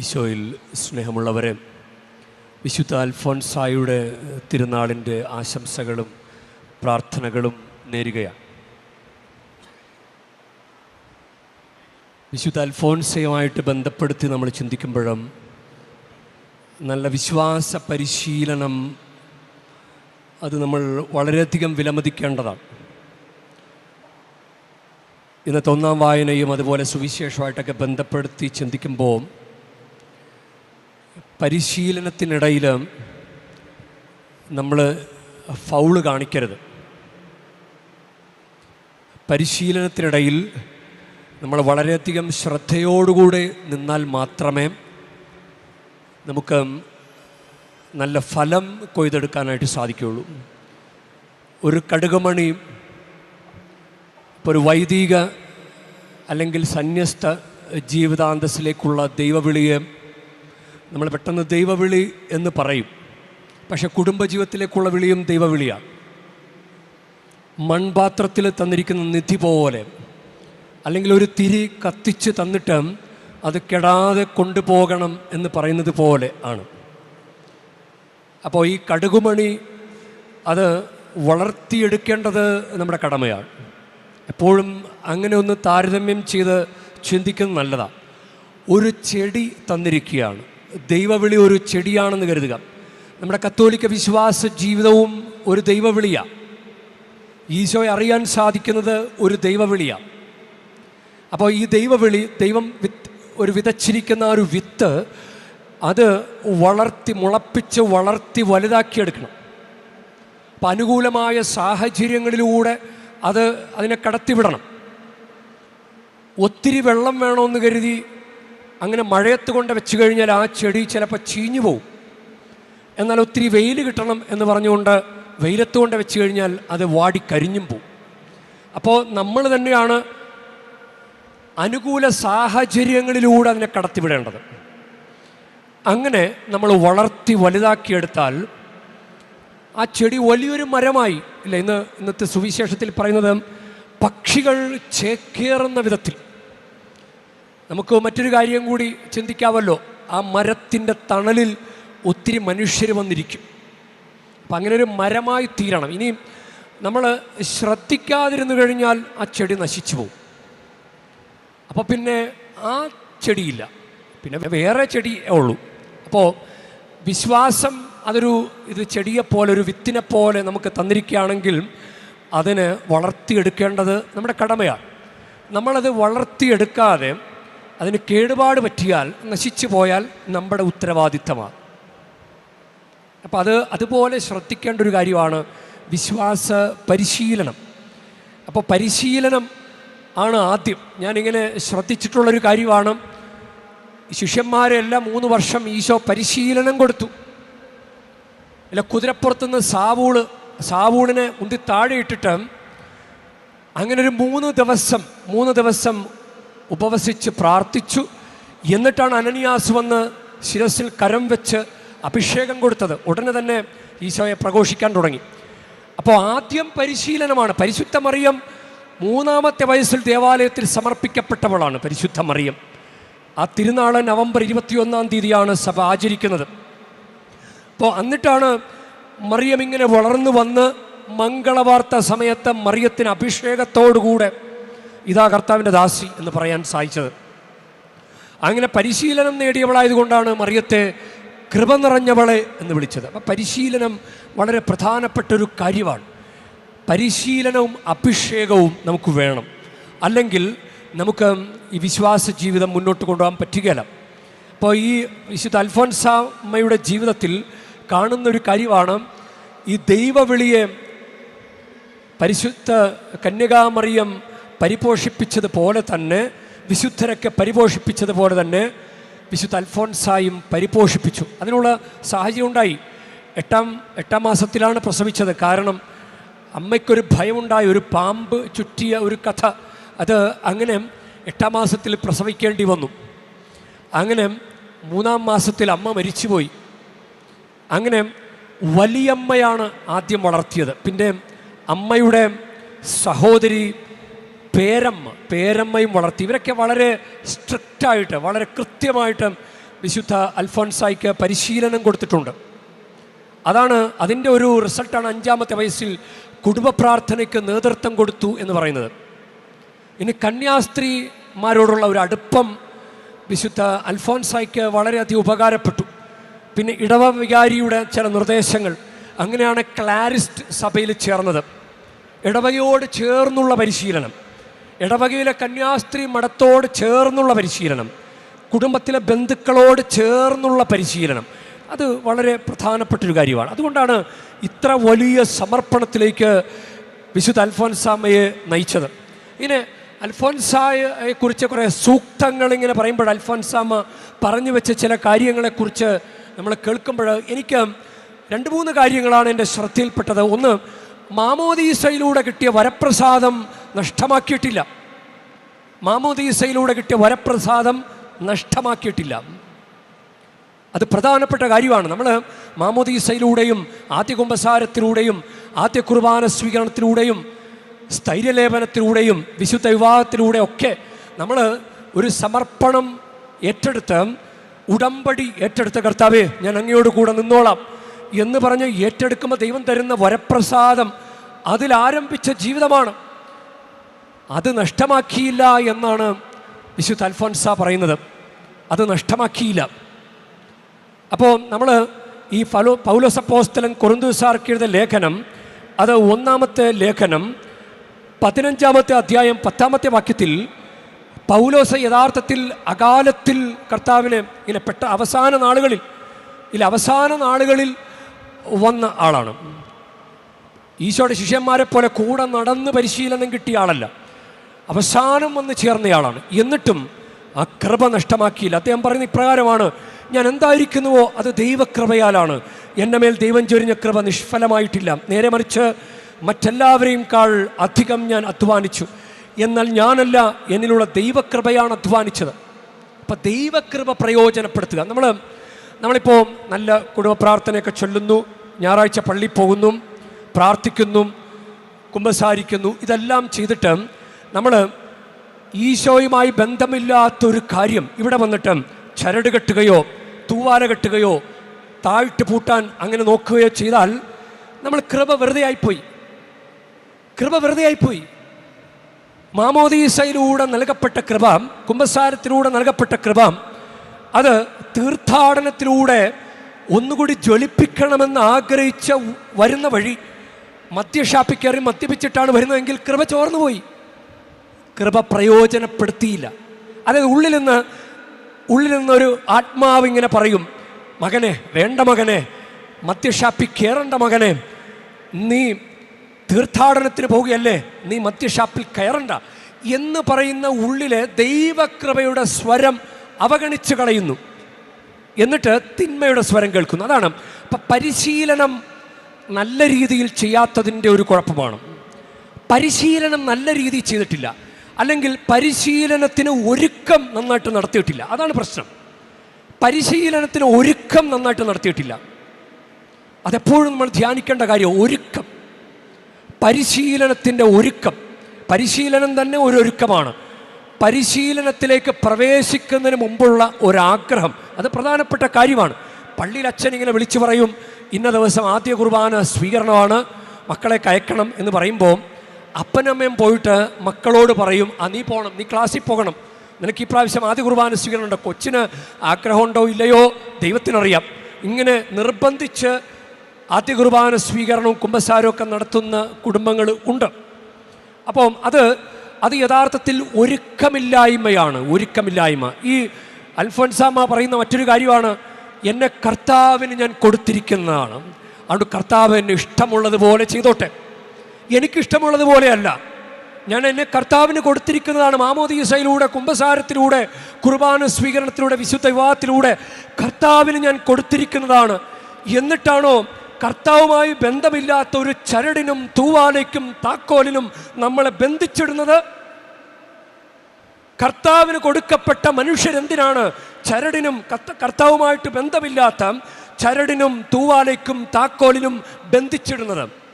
ഈശോയിൽ സ്നേഹമുള്ളവരെ വിശുദ്ധ അൽഫോൻസായുടെ തിരുനാളിന്റെ ആശംസകളും പ്രാർത്ഥനകളും നേരുകയാണ്. വിശുദ്ധ അൽഫോൻസയുമായിട്ട് ബന്ധപ്പെടുത്തി നമ്മൾ ചിന്തിക്കുമ്പോഴും നല്ല വിശ്വാസ പരിശീലനം അത് നമ്മൾ വളരെയധികം വിലമതിക്കേണ്ടതാണ്. ഇന്നത്തെ ഒന്നാം വായനയും അതുപോലെ സുവിശേഷമായിട്ടൊക്കെ ബന്ധപ്പെടുത്തി ചിന്തിക്കുമ്പോൾ പരിശീലനത്തിനിടയിൽ നമ്മൾ ഫൗൾ കാണിക്കരുത്. പരിശീലനത്തിനിടയിൽ നമ്മൾ വളരെയധികം ശ്രദ്ധയോടുകൂടെ നിന്നാൽ മാത്രമേ നമുക്ക് നല്ല ഫലം കൊയ്തെടുക്കാനായിട്ട് സാധിക്കുകയുള്ളൂ. ഒരു കടുകുമണി ഇപ്പോൾ ഒരു വൈദിക അല്ലെങ്കിൽ സന്യസ്ത ജീവിതാന്തസ്സിലേക്കുള്ള ദൈവവിളിയെ നമ്മൾ പെട്ടെന്ന് ദൈവവിളി എന്ന് പറയും. പക്ഷെ കുടുംബജീവിതത്തിലേക്കുള്ള വിളിയും ദൈവവിളിയാണ് മൺപാത്രത്തിൽ തന്നിരിക്കുന്ന നിധി പോലെ. അല്ലെങ്കിൽ ഒരു തിരി കത്തിച്ച് തന്നിട്ട് അത് കെടാതെ കൊണ്ടുപോകണം എന്ന് പറയുന്നത് പോലെ ആണ്. അപ്പോൾ ഈ കടുകുമണി അത് വളർത്തിയെടുക്കേണ്ടത് നമ്മുടെ കടമയാണ്. എപ്പോഴും അങ്ങനെ ഒന്ന് താരതമ്യം ചെയ്ത് ചിന്തിക്കുന്നത് നല്ലതാണ് ഒരു ചെടി തന്നിരിക്കുകയാണ്. ദൈവവിളി ഒരു ചെടിയാണെന്ന് കരുതുക. നമ്മുടെ കത്തോലിക്ക വിശ്വാസ ജീവിതവും ഒരു ദൈവവിളിയാണ് ഈശോയെ അറിയാൻ സാധിക്കുന്നത് ഒരു ദൈവവിളിയാണ് അപ്പോൾ ഈ ദൈവവിളി ദൈവം വിത്ത് ഒരു വിതച്ചിരിക്കുന്ന ഒരു വിത്ത് അത് വളർത്തി മുളപ്പിച്ച് വളർത്തി വലുതാക്കിയെടുക്കണം. അപ്പം അനുകൂലമായ സാഹചര്യങ്ങളിലൂടെ അത് അതിനെ കടത്തിവിടണം. ഒത്തിരി വെള്ളം വേണമെന്ന് കരുതി അങ്ങനെ മഴയത്ത് കൊണ്ട് വെച്ച് കഴിഞ്ഞാൽ ആ ചെടി ചിലപ്പോൾ ചീഞ്ഞു പോവും. എന്നാൽ ഒത്തിരി വെയിൽ കിട്ടണം എന്ന് പറഞ്ഞുകൊണ്ട് വെയിലത്ത് കൊണ്ട് വെച്ച് കഴിഞ്ഞാൽ അത് വാടി കരിഞ്ഞും പോവും. അപ്പോൾ നമ്മൾ തന്നെയാണ് അനുകൂല സാഹചര്യങ്ങളിലൂടെ അതിനെ കടത്തിവിടേണ്ടത്. അങ്ങനെ നമ്മൾ വളർത്തി വലുതാക്കിയെടുത്താൽ ആ ചെടി വലിയൊരു മരമായി ഇല്ല ഇന്ന് ഇന്നത്തെ സുവിശേഷത്തിൽ പറയുന്നത് പക്ഷികൾ ചേക്കേറുന്ന വിധത്തിൽ നമുക്ക് മറ്റൊരു കാര്യം കൂടി ചിന്തിക്കാമല്ലോ ആ മരത്തിന്റെ തണലിൽ ഒത്തിരി മനുഷ്യർ വന്നിരിക്കും. അപ്പം അങ്ങനെ ഒരു മരമായി തീരണം. ഇനിയും നമ്മൾ ശ്രദ്ധിക്കാതിരുന്നു കഴിഞ്ഞാൽ ആ ചെടി നശിച്ചു പോകും. അപ്പോൾ പിന്നെ ആ ചെടിയില്ല. പിന്നെ വേറെ ചെടി ഉള്ളൂ. അപ്പോൾ വിശ്വാസം അതൊരു ഇത് ചെടിയെപ്പോലെ ഒരു വിത്തിനെ പോലെ നമുക്ക് തന്നിരിക്കുകയാണെങ്കിൽ അതിന് വളർത്തിയെടുക്കേണ്ടത് നമ്മുടെ കടമയാണ്. നമ്മളത് വളർത്തിയെടുക്കാതെ അതിന് കേടുപാട് പറ്റിയാൽ നശിച്ചു പോയാൽ നമ്മുടെ ഉത്തരവാദിത്തമാണ്. അപ്പോൾ അത് അതുപോലെ ശ്രദ്ധിക്കേണ്ട ഒരു കാര്യമാണ് വിശ്വാസ പരിശീലനം. അപ്പോൾ പരിശീലനം ആണ് ആദ്യം. ഞാനിങ്ങനെ ശ്രദ്ധിച്ചിട്ടുള്ളൊരു കാര്യമാണ് ശിഷ്യന്മാരെല്ലാം മൂന്ന് വർഷം ഈശോ പരിശീലനം കൊടുത്തു. അല്ല കുതിരപ്പുറത്തുനിന്ന് സാവൂൾ സാവൂളിനെ ഉന്തി താഴെ ഇട്ടിട്ട് അങ്ങനെ ഒരു മൂന്ന് ദിവസം മൂന്ന് ദിവസം ഉപവസിച്ച് പ്രാർത്ഥിച്ചു. എന്നിട്ടാണ് അനനിയാസ് വന്ന് ശിരസിൽ കരം വെച്ച് അഭിഷേകം കൊടുത്തത്. ഉടനെ തന്നെ ഈശോയെ പ്രഘോഷിക്കാൻ തുടങ്ങി. അപ്പോൾ ആദ്യം പരിശീലനമാണ്. പരിശുദ്ധ മറിയം മൂന്നാമത്തെ വയസ്സിൽ ദേവാലയത്തിൽ സമർപ്പിക്കപ്പെട്ടവളാണ് പരിശുദ്ധ മറിയം. ആ തിരുനാൾ നവംബർ ഇരുപത്തിയൊന്നാം തീയതിയാണ് സഭ ആചരിക്കുന്നത്. അപ്പോൾ എന്നിട്ടാണ് മറിയം ഇങ്ങനെ വളർന്നു വന്ന് മംഗളവാർത്ത സമയത്ത് മറിയത്തിന് അഭിഷേകത്തോടുകൂടെ ഇതാ കർത്താവിന്റെ ദാസി എന്ന് പറയാൻ സാധിച്ചത്. അങ്ങനെ പരിശീലനം നേടിയവളായതുകൊണ്ടാണ് മറിയത്തെ കൃപ നിറഞ്ഞവളെ എന്ന് വിളിച്ചത്. അപ്പം പരിശീലനം വളരെ പ്രധാനപ്പെട്ടൊരു കാര്യമാണ്. പരിശീലനവും അഭിഷേകവും നമുക്ക് വേണം. അല്ലെങ്കിൽ നമുക്ക് ഈ വിശ്വാസ ജീവിതം മുന്നോട്ട് കൊണ്ടുപോകാൻ പറ്റുകയില്ല. അപ്പോൾ ഈ വിശുദ്ധ അൽഫോൻസാമ്മയുടെ ജീവിതത്തിൽ കാണുന്നൊരു കാര്യമാണ് ഈ ദൈവവിളിയെ പരിശുദ്ധ കന്യകാമറിയം പരിപോഷിപ്പിച്ചതുപോലെ തന്നെ വിശുദ്ധരൊക്കെ പരിപോഷിപ്പിച്ചതുപോലെ തന്നെ വിശുദ്ധ അൽഫോൻസായും പരിപോഷിപ്പിച്ചു. അതിനുള്ള സാഹചര്യം ഉണ്ടായി. എട്ടാം എട്ടാം മാസത്തിലാണ് പ്രസവിച്ചത്. കാരണം അമ്മയ്ക്കൊരു ഭയമുണ്ടായി ഒരു പാമ്പ് ചുറ്റിയ ഒരു കഥ. അത് അങ്ങനെ എട്ടാം മാസത്തിൽ പ്രസവിക്കേണ്ടി വന്നു. അങ്ങനെ മൂന്നാം മാസത്തിൽ അമ്മ മരിച്ചുപോയി. അങ്ങനെ വലിയമ്മയാണ് ആദ്യം വളർത്തിയത്. പിന്നെ അമ്മയുടെ സഹോദരി പേരമ്മ പേരമ്മയും വളർത്തി. ഇവരൊക്കെ വളരെ സ്ട്രിക്റ്റായിട്ട് വളരെ കൃത്യമായിട്ട് വിശുദ്ധ അൽഫോൻസായിക്ക് പരിശീലനം കൊടുത്തിട്ടുണ്ട്. അതാണ് അതിന്റെ ഒരു റിസൾട്ടാണ് അഞ്ചാമത്തെ വയസ്സിൽ കുടുംബ പ്രാർത്ഥനയ്ക്ക് നേതൃത്വം കൊടുത്തു എന്ന് പറയുന്നത്. ഇനി കന്യാസ്ത്രീമാരോടുള്ള ഒരു അടുപ്പം വിശുദ്ധ അൽഫോൻസായിക്ക് വളരെയധികം ഉപകാരപ്പെട്ടു. പിന്നെ ഇടവ വികാരിയുടെ ചില നിർദ്ദേശങ്ങൾ. അങ്ങനെയാണ് ക്ലാരിസ്റ്റ് സഭയിൽ ചേർന്നത്. ഇടവയോട് ചേർന്നുള്ള പരിശീലനം. ഇടവകയിലെ കന്യാസ്ത്രീ മഠത്തോട് ചേർന്നുള്ള പരിശീലനം കുടുംബത്തിലെ ബന്ധുക്കളോട് ചേർന്നുള്ള പരിശീലനം അത് വളരെ പ്രധാനപ്പെട്ടൊരു കാര്യമാണ്. അതുകൊണ്ടാണ് ഇത്ര വലിയ സമർപ്പണത്തിലേക്ക് വിശുദ്ധ അൽഫോൻസാമയെ നയിച്ചത്. ഇനി അൽഫോൻസായെ കുറിച്ച് കുറേ സൂക്തങ്ങൾ ഇങ്ങനെ പറയുമ്പോൾ അൽഫോൻസാമ പറഞ്ഞു വെച്ച ചില കാര്യങ്ങളെക്കുറിച്ച് നമ്മൾ കേൾക്കുമ്പോൾ എനിക്ക് രണ്ട് മൂന്ന് കാര്യങ്ങളാണ് എന്റെ ശ്രദ്ധയിൽപ്പെട്ടത്. ഒന്ന് മാമോദീസയിലൂടെ കിട്ടിയ വരപ്രസാദം നഷ്ടമാക്കിയിട്ടില്ല. മാമോദീസയിലൂടെ കിട്ടിയ വരപ്രസാദം നഷ്ടമാക്കിയിട്ടില്ല. അത് പ്രധാനപ്പെട്ട കാര്യമാണ്. നമ്മൾ മാമോദീസയിലൂടെയും ആദ്യ കുംഭസാരത്തിലൂടെയും ആദ്യ കുർബാന സ്വീകരണത്തിലൂടെയും സ്ഥൈര്യലേപനത്തിലൂടെയും വിശുദ്ധ വിവാഹത്തിലൂടെ ഒക്കെ നമ്മൾ ഒരു സമർപ്പണം ഏറ്റെടുത്ത് ഉടമ്പടി ഏറ്റെടുത്ത കർത്താവേ ഞാൻ അങ്ങയോട് കൂടെ നിന്നോളാം എന്ന് പറഞ്ഞ് ഏറ്റെടുക്കുമ്പോൾ ദൈവം തരുന്ന വരപ്രസാദം അതിലാരംഭിച്ച ജീവിതമാണ്. അത് നഷ്ടമാക്കിയില്ല എന്നാണ് വിശുദ്ധ അൽഫോൻസ പറയുന്നത്. അത് നഷ്ടമാക്കിയില്ല. അപ്പോൾ നമ്മൾ ഈ ഫലോ പൗലോസപ്പോസ്തലൻ കൊറുന്തൂസാർക്ക് എഴുതിയ ലേഖനം അത് ഒന്നാമത്തെ ലേഖനം പതിനഞ്ചാമത്തെ അധ്യായം പത്താമത്തെ വാക്യത്തിൽ പൗലോസ യഥാർത്ഥത്തിൽ അകാലത്തിൽ കർത്താവിനെ ഇങ്ങനെ പെട്ട അവസാന നാളുകളിൽ ഇല്ല അവസാന നാളുകളിൽ വന്ന ആളാണ്. ഈശോയുടെ ശിഷ്യന്മാരെ പോലെ കൂടെ നടന്ന് പരിശീലനം കിട്ടിയ ആളല്ല. അവസാനം വന്ന് ചേർന്നയാളാണ്. എന്നിട്ടും ആ കൃപ നഷ്ടമാക്കിയില്ല. അദ്ദേഹം പറയുന്ന ഇപ്രകാരമാണ് ഞാൻ എന്തായിരിക്കുന്നുവോ അത് ദൈവകൃപയാലാണ്. എന്റെ മേൽ ദൈവം ചൊരിഞ്ഞ കൃപ നിഷ്ഫലമായിട്ടില്ല. നേരെ മറിച്ച് മറ്റെല്ലാവരെയും കാൾ അധികം ഞാൻ അധ്വാനിച്ചു. എന്നാൽ ഞാനല്ല എന്നിലുള്ള ദൈവകൃപയാണ് അധ്വാനിച്ചത്. അപ്പം ദൈവകൃപ പ്രയോജനപ്പെടുത്തുക. നമ്മൾ നമ്മളിപ്പോൾ നല്ല കുടുംബ പ്രാർത്ഥനയൊക്കെ ചൊല്ലുന്നു ഞായറാഴ്ച പള്ളി പോകുന്നു പ്രാർത്ഥിക്കുന്നു കുമ്പസാരിക്കുന്നു ഇതെല്ലാം ചെയ്തിട്ട് നമ്മൾ ഈശോയുമായി ബന്ധമില്ലാത്തൊരു കാര്യം ഇവിടെ വന്നിട്ട് ചരട് കെട്ടുകയോ തൂവാല കെട്ടുകയോ താഴ്ത്തി പൂട്ടാൻ അങ്ങനെ നോക്കുകയോ ചെയ്താൽ നമ്മൾ കൃപ വെറുതെ ആയിപ്പോയി. കൃപ വെറുതെ ആയിപ്പോയി. മാമോദീസയിലൂടെ നൽകപ്പെട്ട കൃപ കുംഭസാരത്തിലൂടെ നൽകപ്പെട്ട കൃപ അത് തീർത്ഥാടനത്തിലൂടെ ഒന്നുകൂടി ജ്വലിപ്പിക്കണമെന്ന് ആഗ്രഹിച്ച വരുന്ന വഴി മദ്യഷാപ്പിൽ കയറി മദ്യപിച്ചിട്ടാണ് വരുന്നതെങ്കിൽ കൃപ ചോർന്നുപോയി. കൃപ പ്രയോജനപ്പെടുത്തിയില്ല. അതായത് ഉള്ളിൽ നിന്ന് ഉള്ളിൽ നിന്നൊരു ആത്മാവ് ഇങ്ങനെ പറയും മകനെ വേണ്ട മകനെ മദ്യഷാപ്പി കയറേണ്ട മകനെ നീ തീർത്ഥാടനത്തിന് പോവുകയല്ലേ നീ മദ്യഷാപ്പിൽ കയറണ്ട എന്ന് പറയുന്ന ഉള്ളിലെ ദൈവകൃപയുടെ സ്വരം അവഗണിച്ച് കളയുന്നു. എന്നിട്ട് തിന്മയുടെ സ്വരം കേൾക്കുന്നു. അതാണ് അപ്പം പരിശീലനം നല്ല രീതിയിൽ ചെയ്യാത്തതിന്റെ ഒരു കുഴപ്പമാണ്. പരിശീലനം നല്ല രീതിയിൽ ചെയ്തിട്ടില്ല. അല്ലെങ്കിൽ പരിശീലനത്തിന് ഒരുക്കം നന്നായിട്ട് നടത്തിയിട്ടില്ല. അതാണ് പ്രശ്നം. പരിശീലനത്തിന് ഒരുക്കം നന്നായിട്ട് നടത്തിയിട്ടില്ല. അതെപ്പോഴും നമ്മൾ ധ്യാനിക്കേണ്ട കാര്യം ഒരുക്കം. പരിശീലനത്തിന്റെ ഒരുക്കം. പരിശീലനം തന്നെ ഒരു ഒരുക്കമാണ് പരിശീലനത്തിലേക്ക് പ്രവേശിക്കുന്നതിന് മുമ്പുള്ള ഒരാഗ്രഹം. അത് പ്രധാനപ്പെട്ട കാര്യമാണ്. പള്ളിയിൽ അച്ഛൻ ഇങ്ങനെ വിളിച്ചു പറയും ഇന്ന ദിവസം ആദ്യ കുർബാന സ്വീകരണമാണ്. മക്കളെ കയക്കണം എന്ന് പറയുമ്പോൾ അപ്പനമ്മയും പോയിട്ട് മക്കളോട് പറയും ആ നീ പോകണം നീ ക്ലാസ്സിൽ പോകണം. നിനക്ക് ഈ പ്രാവശ്യം ആദ്യ കുർബാന സ്വീകരണമുണ്ട്. കൊച്ചിന് ആഗ്രഹമുണ്ടോ ഇല്ലയോ ദൈവത്തിനറിയാം. ഇങ്ങനെ നിർബന്ധിച്ച് ആദ്യ കുർബാന സ്വീകരണവും കുമ്പസാരവും ഒക്കെ നടത്തുന്ന കുടുംബങ്ങൾ ഉണ്ട്. അപ്പം അത് അത് യഥാർത്ഥത്തിൽ ഒരുക്കമില്ലായ്മയാണ് ഒരുക്കമില്ലായ്മ. ഈ അൽഫോൻസാമ പറയുന്ന മറ്റൊരു കാര്യമാണ് എന്നെ കർത്താവിന് ഞാൻ കൊടുത്തിരിക്കുന്നതാണ്. അതുകൊണ്ട് കർത്താവ് എന്നെ ഇഷ്ടമുള്ളതുപോലെ ചെയ്തോട്ടെ. എനിക്കിഷ്ടമുള്ളതുപോലെയല്ല. ഞാൻ എന്നെ കർത്താവിന് കൊടുത്തിരിക്കുന്നതാണ് മാമോദീസയിലൂടെ കുംഭസാരത്തിലൂടെ കുർബാന സ്വീകരണത്തിലൂടെ വിശുദ്ധ വിവാഹത്തിലൂടെ കർത്താവിന് ഞാൻ കൊടുത്തിരിക്കുന്നതാണ്. എന്നിട്ടാണോ കർത്താവുമായി ബന്ധമില്ലാത്ത ഒരു ചരടിനും തൂവാലയ്ക്കും താക്കോലിനും നമ്മളെ ബന്ധിച്ചിടുന്നത്? കർത്താവിന് കൊടുക്കപ്പെട്ട മനുഷ്യരെന്തിനാണ് ചരടിനും കർത്താവുമായിട്ട് ബന്ധമില്ലാത്ത ചരടിനും തൂവാലയ്ക്കും താക്കോലിനും ബന്ധിച്ചിടുന്നത്?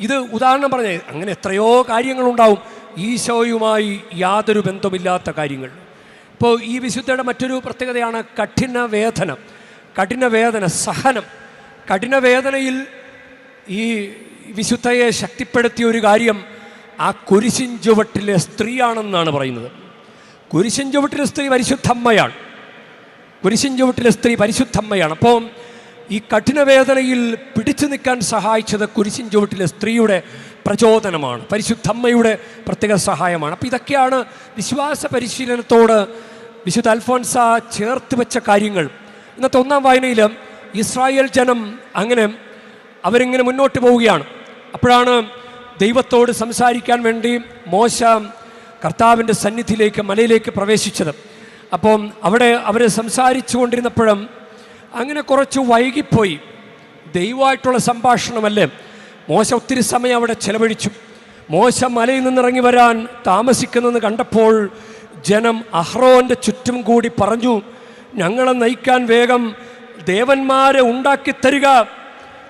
ഇത് ഉദാഹരണം പറഞ്ഞേ അങ്ങനെ എത്രയോ കാര്യങ്ങളുണ്ടാവും. ഈശോയുമായി യാതൊരു ബന്ധമില്ലാത്ത കാര്യങ്ങൾ. ഇപ്പോൾ ഈ വിശുദ്ധയുടെ മറ്റൊരു പ്രത്യേകതയാണ് കഠിന വേദന കഠിന വേദന സഹനം. കഠിന വേദനയിൽ ഈ വിശുദ്ധയെ ശക്തിപ്പെടുത്തിയ ഒരു കാര്യം ആ കുരിശിൻ ചുവട്ടിലെ സ്ത്രീയാണെന്നാണ് പറയുന്നത്. കുരിശിൻ ചുവട്ടിലെ സ്ത്രീ പരിശുദ്ധമ്മയാണ് കുരിശിൻ ചുവട്ടിലെ സ്ത്രീ പരിശുദ്ധമ്മയാണ് അപ്പോൾ ഈ കഠിനവേദനയിൽ പിടിച്ചു നിൽക്കാൻ സഹായിച്ചത് കുരിശിൻ ചുവട്ടിലെ സ്ത്രീയുടെ പ്രചോദനമാണ് പരിശുദ്ധമ്മയുടെ പ്രത്യേക സഹായമാണ്. അപ്പോൾ ഇതൊക്കെയാണ് വിശ്വാസ പരിശീലനത്തോട് വിശുദ്ധ അൽഫോൻസ ചേർത്ത് വെച്ച കാര്യങ്ങൾ. ഇന്നത്തെ ഒന്നാം വായനയിൽ ഇസ്രായേൽ ജനം അങ്ങനെ അവരിങ്ങനെ മുന്നോട്ട് പോവുകയാണ്. അപ്പോഴാണ് ദൈവത്തോട് സംസാരിക്കാൻ വേണ്ടി മോശ കർത്താവിന്റെ സന്നിധിയിലേക്ക് മലയിലേക്ക് പ്രവേശിച്ചത്. അപ്പം അവിടെ അവർ സംസാരിച്ചു കൊണ്ടിരുന്നപ്പോഴും അങ്ങനെ കുറച്ച് വൈകിപ്പോയി. ദൈവമായിട്ടുള്ള സംഭാഷണമല്ലേ? മോശ ഒത്തിരി സമയം അവിടെ ചെലവഴിച്ചു. മോശ മലയിൽ നിന്നിറങ്ങി വരാൻ താമസിക്കുന്നെന്ന് കണ്ടപ്പോൾ ജനം അഹ്റോന്റെ ചുറ്റും കൂടി പറഞ്ഞു ഞങ്ങളെ നയിക്കാൻ വേഗം ദേവന്മാരെ ഉണ്ടാക്കിത്തരിക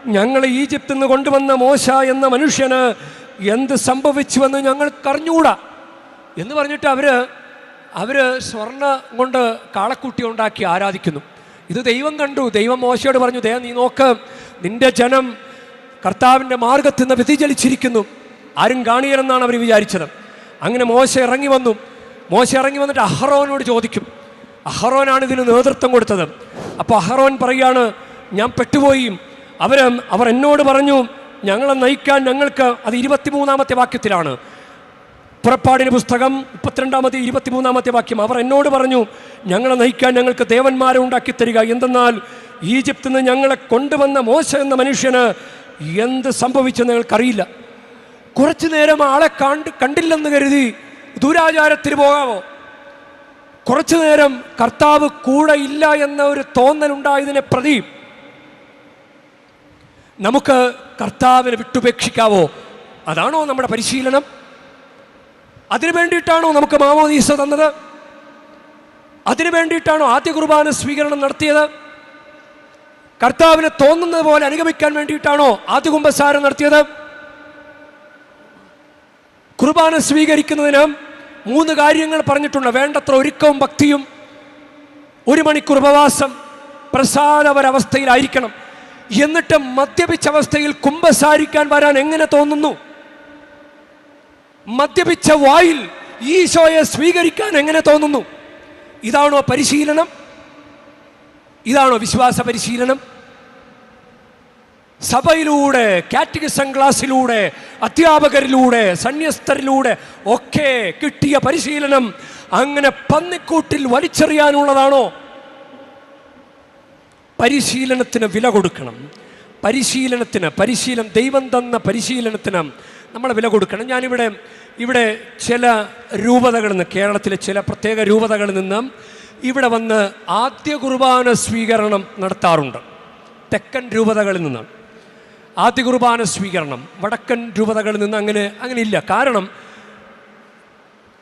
ഞങ്ങൾ ഈജിപ്തിൽ നിന്ന് കൊണ്ടുവന്ന മോശ എന്ന മനുഷ്യന് എന്ത് സംഭവിച്ചുവെന്ന് ഞങ്ങൾക്കറിഞ്ഞുകൂടാ എന്ന് പറഞ്ഞിട്ട് അവർ അവർ സ്വർണം കൊണ്ട് കാളക്കുട്ടി ഉണ്ടാക്കി ആരാധിക്കുന്നു. ഇത് ദൈവം കണ്ടു. ദൈവം മോശയോട് പറഞ്ഞു ദേ നീ നോക്ക് നിന്റെ ജനം കർത്താവിന്റെ മാർഗത്തിൽ നിന്ന് വ്യതിചലിച്ചിരിക്കുന്നു. ആരും കാണിയരെന്നാണ് അവർ വിചാരിച്ചത്. അങ്ങനെ മോശ ഇറങ്ങി വന്നു. മോശ ഇറങ്ങി വന്നിട്ട് അഹ്റോനോട് ചോദിക്കും. അഹ്റോനാണ് ഇതിന് നേതൃത്വം കൊടുത്തത്. അപ്പോൾ അഹ്റോൻ പറയാണ് ഞാൻ പെട്ടുപോയി. അവർ അവർ എന്നോട് പറഞ്ഞു ഞങ്ങളെ നയിക്കാൻ ഞങ്ങൾക്ക് അത് ഇരുപത്തിമൂന്നാമത്തെ വാക്യത്തിലാണ്. പുറപ്പാടിന് പുസ്തകം മുപ്പത്തിരണ്ടാമത്തെ ഇരുപത്തിമൂന്നാമത്തെ വാക്യം. അവർ എന്നോട് പറഞ്ഞു ഞങ്ങളെ നയിക്കാൻ ഞങ്ങൾക്ക് ദേവന്മാരെ ഉണ്ടാക്കി തരിക എന്തെന്നാൽ ഈജിപ്തിൽ നിന്ന് ഞങ്ങളെ കൊണ്ടുവന്ന മോശ എന്ന മനുഷ്യന് എന്ത് സംഭവിച്ചെന്ന് ഞങ്ങൾക്കറിയില്ല. കുറച്ചു നേരം ആളെ കണ്ട് കണ്ടില്ലെന്ന് കരുതി ദുരാചാരത്തിന് പോകാമോ കുറച്ചു നേരം കർത്താവ് കൂടെ ഇല്ല എന്ന ഒരു തോന്നലുണ്ടായതിനെ പ്രതി നമുക്ക് കർത്താവിനെ വിട്ടുപേക്ഷിക്കാവോ? അതാണോ നമ്മുടെ പരിശീലനം? അതിനു വേണ്ടിയിട്ടാണോ നമുക്ക് മാമോദീസ തന്നത്? അതിനു വേണ്ടിയിട്ടാണോ ആദ്യ കുർബാന സ്വീകരണം നടത്തിയത്? കർത്താവിന് തോന്നുന്നത് പോലെ അനുഗമിക്കാൻ വേണ്ടിയിട്ടാണോ ആദ്യ കുംഭസാരം നടത്തിയത്? കുർബാന സ്വീകരിക്കുന്നതിന് മൂന്ന് കാര്യങ്ങൾ പറഞ്ഞിട്ടുണ്ട്. വേണ്ടത്ര ഒരുക്കവും ഭക്തിയും ഒരു മണിക്കൂർ ഉപവാസം പ്രസാദപരവസ്ഥയിലായിരിക്കണം. എന്നിട്ട് മദ്യപിച്ച അവസ്ഥയിൽ കുംഭസാരിക്കാൻ വരാൻ എങ്ങനെ തോന്നുന്നു? മദ്യപിച്ച വായിൽ ഈശോയെ സ്വീകരിക്കാൻ എങ്ങനെ തോന്നുന്നു? ഇതാണോ പരിശീലനം? ഇതാണോ വിശ്വാസ പരിശീലനം? സഭയിലൂടെ കാറ്റഗിസം ക്ലാസ്സിലൂടെ അധ്യാപകരിലൂടെ സന്യസ്തരിലൂടെ ഒക്കെ കിട്ടിയ പരിശീലനം അങ്ങനെ പന്നിക്കൂട്ടിൽ വലിച്ചെറിയാനുള്ളതാണോ? പരിശീലനത്തിന് വില കൊടുക്കണം. പരിശീലനത്തിന് പരിശീലനം ദൈവം തന്ന പരിശീലനത്തിന് നമ്മൾ വില കൊടുക്കണം. ഞാനിവിടെ ഇവിടെ ചില രൂപതകളിൽ നിന്ന് കേരളത്തിലെ ചില പ്രത്യേക രൂപതകളിൽ നിന്നും ഇവിടെ വന്ന് ആദ്യ കുർബാന സ്വീകരണം നടത്താറുണ്ട്. തെക്കൻ രൂപതകളിൽ നിന്നാണ്. ആദ്യ കുർബാന സ്വീകരണം വടക്കൻ രൂപതകളിൽ നിന്ന് അങ്ങനെ അങ്ങനെ ഇല്ല. കാരണം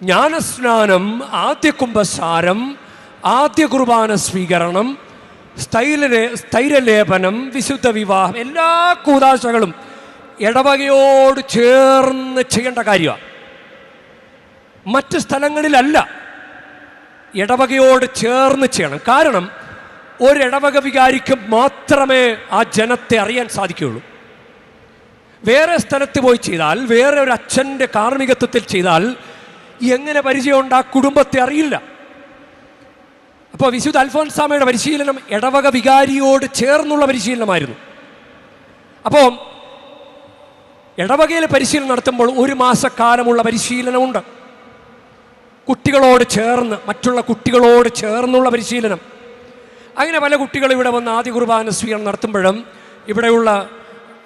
ജ്ഞാനസ്നാനം ആദ്യ കുംഭസാരം ആദ്യ കുർബാന സ്വീകരണം സ്ഥൈലേ സ്ഥൈര്യലേപനം വിശുദ്ധ വിവാഹം എല്ലാ കൂതാശകളും ഇടവകയോട് ചേർന്ന് ചെയ്യേണ്ട കാര്യമാണ് മറ്റ് സ്ഥലങ്ങളിലല്ല. ഇടവകയോട് ചേർന്ന് ചെയ്യണം. കാരണം ഒരു വികാരിക്ക് മാത്രമേ ആ ജനത്തെ അറിയാൻ സാധിക്കുകയുള്ളൂ. വേറെ സ്ഥലത്ത് പോയി ചെയ്താൽ വേറെ ഒരു അച്ഛന്റെ കാർമ്മികത്വത്തിൽ ചെയ്താൽ എങ്ങനെ പരിചയമുണ്ട് ആ കുടുംബത്തെ അറിയില്ല. അപ്പോൾ വിശുദ്ധ അൽഫോൻസാമയുടെ പരിശീലനം ഇടവക വികാരിയോട് ചേർന്നുള്ള പരിശീലനമായിരുന്നു. അപ്പോൾ ഇടവകയിൽ പരിശീലനം നടത്തുമ്പോൾ ഒരു മാസക്കാലമുള്ള പരിശീലനമുണ്ട്. കുട്ടികളോട് ചേർന്ന് മറ്റുള്ള കുട്ടികളോട് ചേർന്നുള്ള പരിശീലനം. അങ്ങനെ പല കുട്ടികൾ ഇവിടെ വന്ന് ആദ്യ കുർബാന സ്വീകരണം നടത്തുമ്പോഴും ഇവിടെയുള്ള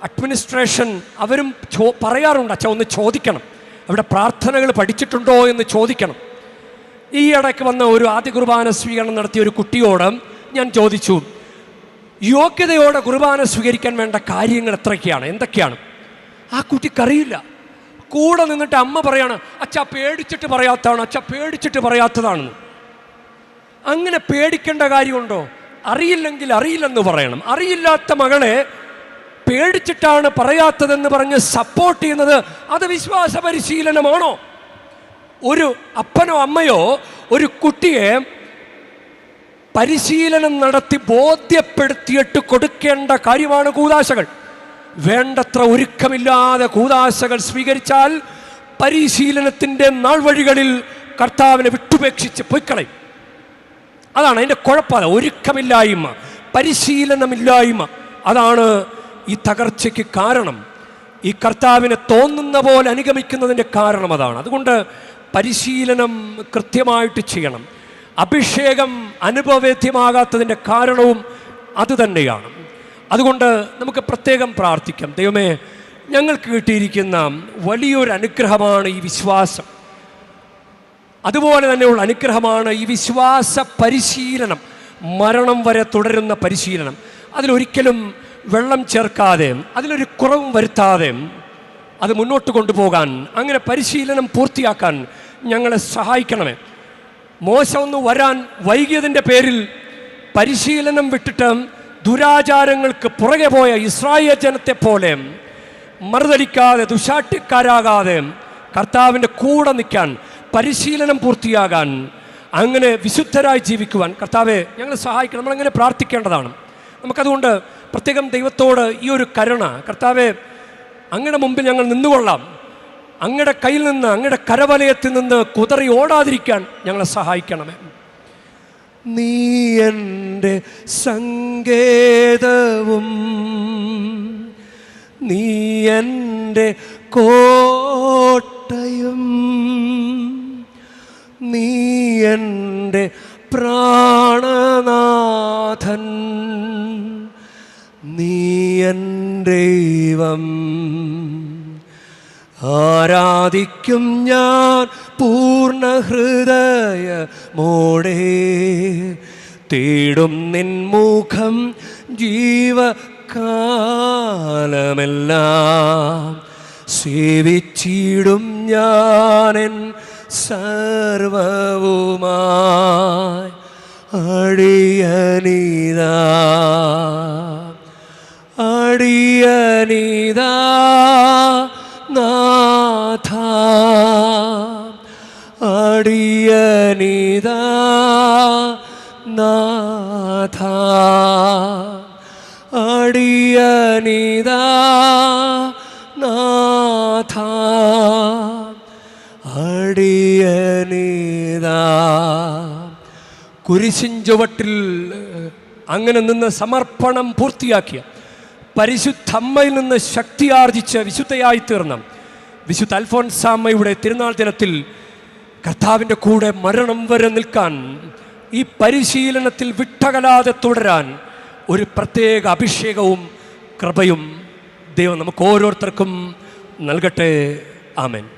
അഡ്മിനിസ്ട്രേഷൻ അവരും ചോ പറയാറുണ്ട് അച്ഛ ഒന്ന് ചോദിക്കണം. അവിടെ പ്രാർത്ഥനകൾ പഠിച്ചിട്ടുണ്ടോ എന്ന് ചോദിക്കണം. ഈ ഇടയ്ക്ക് വന്ന ഒരു ആദ്യ കുർബാന സ്വീകരണം നടത്തിയ ഒരു കുട്ടിയോട് ഞാൻ ചോദിച്ചു യോഗ്യതയോടെ കുർബാന സ്വീകരിക്കാൻ വേണ്ട കാര്യങ്ങൾ എത്രയൊക്കെയാണ്? എന്തൊക്കെയാണ്? ആ കുട്ടിക്കറിയില്ല. കൂടെ നിന്നിട്ട് അമ്മ പറയാണ് അച്ഛ പേടിച്ചിട്ട് പറയാത്തതാണ് അച്ഛ പേടിച്ചിട്ട് പറയാത്തതാണെന്ന് അങ്ങനെ പേടിക്കേണ്ട കാര്യമുണ്ടോ? അറിയില്ലെങ്കിൽ അറിയില്ലെന്ന് പറയണം. അറിയില്ലാത്ത മകളെ പേടിച്ചിട്ടാണ് പറയാത്തതെന്ന് പറഞ്ഞ് സപ്പോർട്ട് ചെയ്യുന്നത് അത് വിശ്വാസ പരിശീലനമാണോ? ഒരു അപ്പനോ അമ്മയോ ഒരു കുട്ടിയെ പരിശീലനം നടത്തി ബോധ്യപ്പെടുത്തിയിട്ട് കൊടുക്കേണ്ട കാര്യമാണ് കൂതാശകൾ. വേണ്ടത്ര ഒരുക്കമില്ലാതെ കൂതാശകൾ സ്വീകരിച്ചാൽ പരിശീലനത്തിന്റെ നാൾ വഴികളിൽ കർത്താവിനെ വിട്ടുപേക്ഷിച്ച് പൊയ്ക്കളയും. അതാണ് അതിന്റെ കുഴപ്പമില്ല. ഒരുക്കമില്ലായ്മ പരിശീലനമില്ലായ്മ അതാണ് ഈ തകർച്ചയ്ക്ക് കാരണം. ഈ കർത്താവിനെ തോന്നുന്ന പോലെ അനുഗമിക്കുന്നതിന്റെ കാരണം അതാണ്. അതുകൊണ്ട് പരിശീലനം കൃത്യമായിട്ട് ചെയ്യണം. അഭിഷേകം അനുഭവേദ്യമാകാത്തതിന്റെ കാരണവും അതുതന്നെയാണ് അതുകൊണ്ട് നമുക്ക് പ്രത്യേകം പ്രാർത്ഥിക്കാം. ദൈവമേ ഞങ്ങൾക്ക് കിട്ടിയിരിക്കുന്ന വലിയൊരു അനുഗ്രഹമാണ് ഈ വിശ്വാസം. അതുപോലെ തന്നെയുള്ള അനുഗ്രഹമാണ് ഈ വിശ്വാസ പരിശീലനം. മരണം വരെ തുടരുന്ന പരിശീലനം. അതിലൊരിക്കലും വെള്ളം ചേർക്കാതെ അതിലൊരു കുറവും വരുത്താതെ അത് മുന്നോട്ട് കൊണ്ടുപോകാൻ അങ്ങനെ പരിശീലനം പൂർത്തിയാക്കാൻ ഞങ്ങളെ സഹായിക്കണമേ. മോശം ഒന്ന് വരാൻ വൈകിയതിന്റെ പേരിൽ പരിശീലനം വിട്ടിട്ട് ദുരാചാരങ്ങൾക്ക് പുറകെ പോയ ഇസ്രായേൽ ജനത്തെ പോലെ മറുതലിക്കാതെ ദുശാട്ടിക്കാരാകാതെ കർത്താവിന്റെ കൂടെ നിൽക്കാൻ പരിശീലനം പൂർത്തിയാകാൻ അങ്ങനെ വിശുദ്ധരായി ജീവിക്കുവാൻ കർത്താവെ ഞങ്ങളെ സഹായിക്കണം. നമ്മളങ്ങനെ പ്രാർത്ഥിക്കേണ്ടതാണ്. നമുക്കതുകൊണ്ട് പ്രത്യേകം ദൈവത്തോട് ഈ ഒരു കരുണ കർത്താവെ അങ്ങയുടെ മുമ്പിൽ ഞങ്ങൾ നിന്നുകൊള്ളാം. അങ്ങയുടെ കയ്യിൽ നിന്ന് അങ്ങയുടെ കരവലയത്തിൽ നിന്ന് കുതറി ഓടാതിരിക്കാൻ ഞങ്ങളെ സഹായിക്കണമേ. നീ എന്റെ സങ്കേതവും. നീ എന്റെ കോട്ടയും. നീ എന്റെ പ്രാണനാഥൻ. നീ എന്റെ ദൈവം. ആരാധിക്കും ഞാൻ പൂർണ ഹൃദയ മോടേ തേടും നിൻമുഖം ജീവകാലമെല്ലാം. സേവിച്ചിടും ഞാനെൻ സർവവുമായി. അടിയനിതാ. അടിയനിതാ. നാഥ അടിയനിതാ നാഥ അടിയനിതാ നാഥ അടിയനിതാ. കുരിശിൻ ചുവട്ടിൽ അങ്ങനെ നിന്ന് സമർപ്പണം പൂർത്തിയാക്കിയ പരിശുദ്ധമ്മയിൽ നിന്ന് ശക്തി ആർജിച്ച് വിശുദ്ധയായി തീർന്ന വിശുദ്ധ അൽഫോൻസാമ്മയുടെ തിരുനാൾ ദിനത്തിൽ കർത്താവിന്റെ കൂടെ മരണം വരെ നിൽക്കാൻ ഈ പരിശീലനത്തിൽ വിട്ടകലാതെ തുടരാൻ ഒരു പ്രത്യേക അഭിഷേകവും കൃപയും ദൈവം നമുക്ക് ഓരോരുത്തർക്കും നൽകട്ടെ. ആമേൻ.